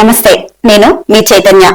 నమస్తే. నేను మీ చైతన్య.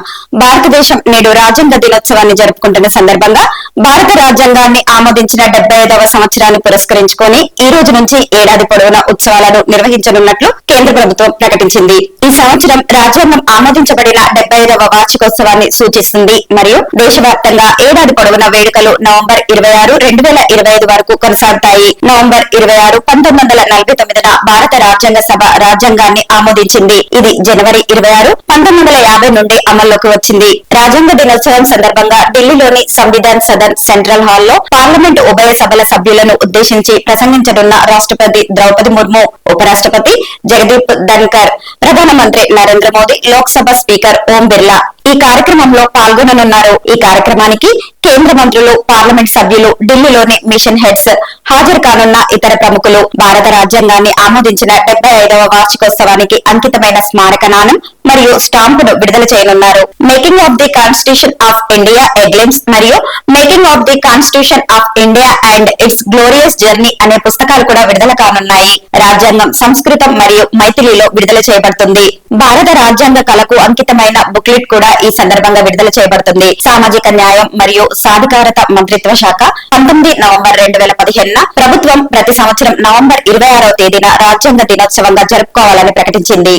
భారతదేశం నేడు రాజ్యాంగ దినోత్సవాన్ని జరుపుకుంటున్న సందర్భంగా భారత రాజ్యాంగాన్ని ఆమోదించిన డెబ్బై ఐదవ సంవత్సరాన్ని పురస్కరించుకొని ఈ రోజు నుంచి ఏడాది పొడవునా ఉత్సవాలను నిర్వహించనున్నట్లు కేంద్ర ప్రభుత్వం ప్రకటించింది. ఈ సంవత్సరం రాజ్యాంగం ఆమోదించబడిన డెబ్బై ఐదవ వార్షికోత్సవాన్ని సూచిస్తుంది. మరియు దేశవ్యాప్తంగా ఏడాది పొడవునా వేడుకలు నవంబర్ ఇరవై ఆరు రెండు వేల ఇరవై ఐదు వరకు కొనసాగుతాయి. నవంబర్ ఇరవై ఆరు పంతొమ్మిది వందల నలభై తొమ్మిదిన భారత రాజ్యాంగ సభ రాజ్యాంగాన్ని ఆమోదించింది. ఇది జనవరి ఇరవై ఆరు పంతొమ్మిది వందల యాభై నుండి అమల్లోకి వచ్చింది. రాజ్యాంగ దినోత్సవం సందర్భంగా ఢిల్లీలోని సంవిధాన్ సదన్ సెంట్రల్ హాల్లో పార్లమెంట్ ఉభయ సభల సభ్యులను ఉద్దేశించి ప్రసంగించనున్న రాష్ట్రపతి ద్రౌపది ముర్ము ఉపరాష్ట్రపతి జగదీప్ ధన్కర్ ప్రధానమంత్రి నరేంద్ర మోదీ లోక్సభ స్పీకర్ ఓం బిర్లా ఈ కార్యక్రమంలో పాల్గొననున్నారు. ఈ కార్యక్రమానికి కేంద్ర మంత్రులు పార్లమెంట్ సభ్యులు ఢిల్లీలోని మిషన్ హెడ్స్ హాజరు కానున్న ఇతర ప్రముఖులు భారత రాజ్యాంగాన్ని ఆమోదించిన డెబ్బై ఐదవ వార్షికోత్సవానికి అంకితమైన స్మారక నాణం మరియు స్టాంపును విడుదల చేయనున్నారు. Making of the constitution of India a glimpse మరియు making of the constitution of India and its glorious journey అనే పుస్తకాలు కూడా విడుదల కానున్నాయి. రాజ్యాంగం సంస్కృతం మరియు మైథిలిలో విడుదల చేయబడుతుంది. భారత రాజ్యాంగ కళకు అంకితమైన బుక్లెట్ కూడా ఈ సందర్భంగా విడుదల చేయబడుతుంది. సామాజిక న్యాయం మరియు సాధికారత మంత్రిత్వ శాఖ పంతొమ్మిది నవంబర్ రెండు వేల పదిహేనున ప్రభుత్వం ప్రతి సంవత్సరం నవంబర్ ఇరవై ఆరవ తేదీన రాజ్యాంగ దినోత్సవంగా జరుపుకోవాలని ప్రకటించింది.